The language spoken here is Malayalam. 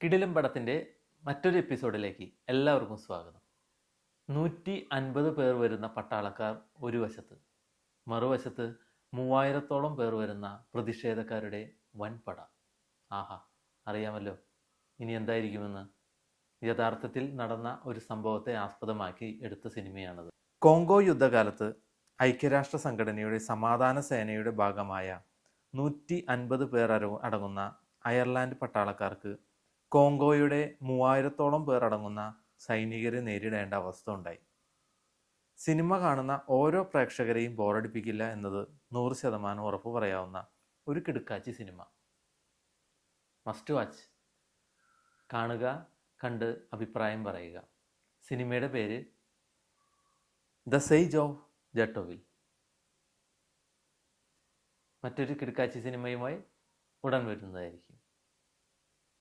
കിടിലം പടത്തിന്റെ മറ്റൊരു എപ്പിസോഡിലേക്ക് എല്ലാവർക്കും സ്വാഗതം. നൂറ്റി അൻപത് പേർ വരുന്ന പട്ടാളക്കാർ ഒരു വശത്ത് മറുവശത്ത് മൂവായിരത്തോളം പേർ വരുന്ന പ്രതിഷേധക്കാരുടെ വൻപട. ആഹാ അറിയാമല്ലോ ഇനി എന്തായിരിക്കുമെന്ന്. യഥാർത്ഥത്തിൽ നടന്ന ഒരു സംഭവത്തെ ആസ്പദമാക്കി എടുത്ത സിനിമയാണത്. കോങ്കോ യുദ്ധകാലത്ത് ഐക്യരാഷ്ട്ര സംഘടനയുടെ സമാധാന സേനയുടെ ഭാഗമായ നൂറ്റി അൻപത് പേർ അടങ്ങുന്ന അയർലാൻഡ് പട്ടാളക്കാർക്ക് കോങ്കോയുടെ മൂവായിരത്തോളം പേർ അടങ്ങുന്ന സൈനികരെ നേരിടേണ്ട അവസ്ഥ ഉണ്ടായി. സിനിമ കാണുന്ന ഓരോ പ്രേക്ഷകരെയും ബോറടിപ്പിക്കില്ല എന്നത് നൂറ് ശതമാനം ഉറപ്പ് പറയാവുന്ന ഒരു കിടുക്കാച്ചി സിനിമ. മസ്റ്റ് വാച്ച് കാണുക കണ്ട് അഭിപ്രായം പറയുക. സിനിമയുടെ പേര് ദ സെയ്ജ് ഓഫ് ജട്ടോവിൽ മറ്റൊരു കിടക്കാച്ചി സിനിമയുമായി ഉടൻ വരുന്നതായിരിക്കും.